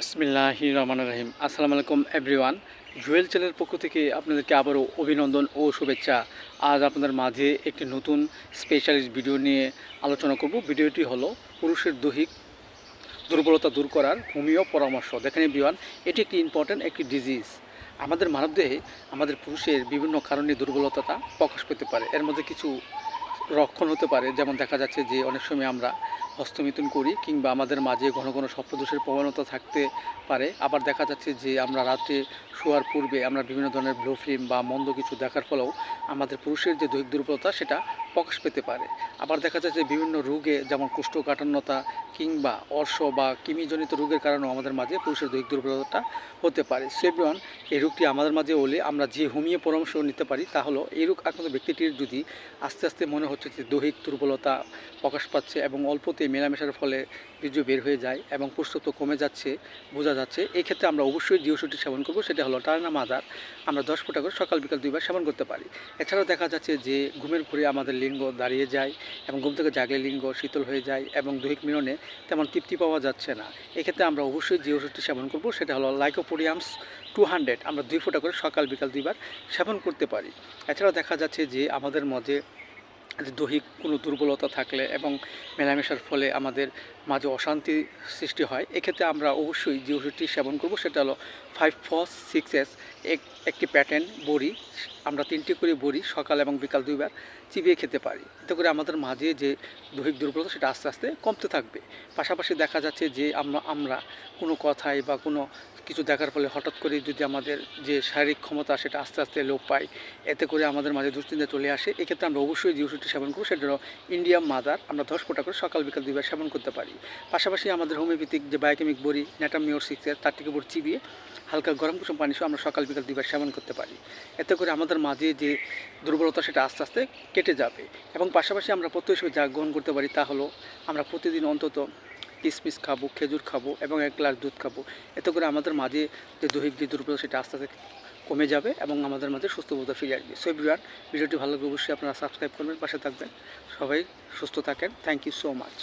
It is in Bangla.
বিসমিল্লাহি রহমান রহিম। আসসালামু আলাইকুম এভরিওয়ান জুয়েল চ্যানেলের পক্ষ থেকে আপনাদেরকে আবারও অভিনন্দন ও শুভেচ্ছা। আজ আপনাদের মাঝে একটি নতুন স্পেশালিস্ট ভিডিও নিয়ে আলোচনা করব। ভিডিওটি হলো পুরুষের দৈহিক দুর্বলতা দূর করার হোমিও পরামর্শ। দেখেন এভরিওয়ান এটি একটি ইম্পর্ট্যান্ট একটি ডিজিজ আমাদের মানবদেহে আমাদের পুরুষের বিভিন্ন কারণে দুর্বলতাটা প্রকাশ পেতে পারে। এর মধ্যে কিছু রক্ষণ হতে পারে। যেমন দেখা যাচ্ছে যে অনেক সময় আমরা হস্তমিথুন করি কিংবা আমাদের মাঝে ঘন ঘন স্বপ্নদোষের প্রবণতা থাকতে পারে। আবার দেখা যাচ্ছে যে আমরা রাত্রে শোয়ার পূর্বে আমরা বিভিন্ন ধরনের ব্লু ফিল্ম বা মন্দ কিছু দেখার ফলেও আমাদের পুরুষের যে দৈহিক দুর্বলতা সেটা প্রকাশ পেতে পারে। আবার দেখা যাচ্ছে বিভিন্ন রোগে যেমন কোষ্ঠকাঠিন্যতা কিংবা অর্শ বা কৃমিজনিত রোগের কারণেও আমাদের মাঝে পুরুষের দৈহিক দুর্বলতা হতে পারে। সেবিয়ন এই রোগটি আমাদের মাঝে হলে আমরা যে হোমিও পরামর্শ নিতে পারি তা হলো এই রোগ আক্রান্ত ব্যক্তিটির যদি আস্তে আস্তে মনে হচ্ছে যে দৈহিক দুর্বলতা প্রকাশ পাচ্ছে এবং অল্পতে মেলামেশার ফলে বীর্য বের হয়ে যায় এবং পুষ্টত্ব কমে যাচ্ছে, বোঝা যাচ্ছে। এই ক্ষেত্রে আমরা অবশ্যই যে ওষুধটি সেবন করব, সেটা হলো টানা মাদার আমরা দশ ফোঁটা করে সকাল, বিকাল দুইবার সেবন করতে পারি। এছাড়াও দেখা যাচ্ছে যে ঘুমের ঘুরে আমাদের লিঙ্গ দাঁড়িয়ে যায় এবং ঘুম থেকে জাগলে লিঙ্গ শীতল হয়ে যায় এবং দৈহিক মিলনে তেমন তৃপ্তি পাওয়া যাচ্ছে না। এক্ষেত্রে আমরা অবশ্যই যে ওষুধটি সেবন করব, সেটা হলো লাইকোপোডিয়ামস টু হান্ড্রেড আমরা দুই ফোঁটা করে সকাল, বিকাল দুইবার সেবন করতে পারি। এছাড়াও দেখা যাচ্ছে যে আমাদের মধ্যে দৈহিক কোনো দুর্বলতা থাকলে এবং মেলামেশার ফলে আমাদের মাঝে অশান্তি সৃষ্টি হয়, এক্ষেত্রে আমরা অবশ্যই যে ওষুধটি সেবন করব সেটা হলো ফাইভ ফস সিক্স এস এক, একটি প্যাটার্ন বড়ি আমরা তিনটি করে বড়ি, সকাল এবং বিকাল দুইবার চিবিয়ে খেতে পারি। এতে করে আমাদের মাঝে যে দৈহিক দুর্বলতা, সেটা আস্তে আস্তে কমতে থাকবে। পাশাপাশি দেখা যাচ্ছে যে আমরা আমরা কোনো কথায় বা কোনো কিছু দেখার ফলে হঠাৎ করে যদি আমাদের যে শারীরিক ক্ষমতা, সেটা আস্তে আস্তে লোপ পায়, এতে করে আমাদের মাঝে দুশ্চিন্তা চলে আসে। এক্ষেত্রে আমরা অবশ্যই যে ওষুধটি সেবন করব, সেটা ইন্ডিয়াম মাদার আমরা দশ ফোঁটা করে সকাল, বিকাল দুইবার সেবন করতে পারি। পাশাপাশি আমাদের হোমিওপ্যাথিক যে বায়োকেমিক বড়ি ন্যাটামিওর সিক্সের তার থেকে বড়ি চিবিয়ে হালকা গরম কুসুম পানি সহ আমরা সকাল বিকাল দুইবার সেবন করতে পারি। এতে করে আমাদের মাঝে যে দুর্বলতা সেটা আস্তে আস্তে কেটে যাবে। এবং পাশাপাশি আমরা প্রত্যেক হিসেবে যা গ্রহণ করতে পারি তা হলো আমরা প্রতিদিন অন্তত কিশমিশ খাব, খেজুর খাব এবং এক গ্লাস দুধ খাব। এতে করে আমাদের মাঝে যে দৈহিক যে দুর্বলতা সেটা আস্তে আস্তে কমে যাবে এবং আমাদের মাঝে সুস্থ বোধ ফিরে আসবে। সো এভরিওয়ান ভিডিওটি ভালো লাগলে অবশ্যই আপনারা সাবস্ক্রাইব করবেন, পাশে থাকবেন। সবাই সুস্থ থাকেন। Thank you so much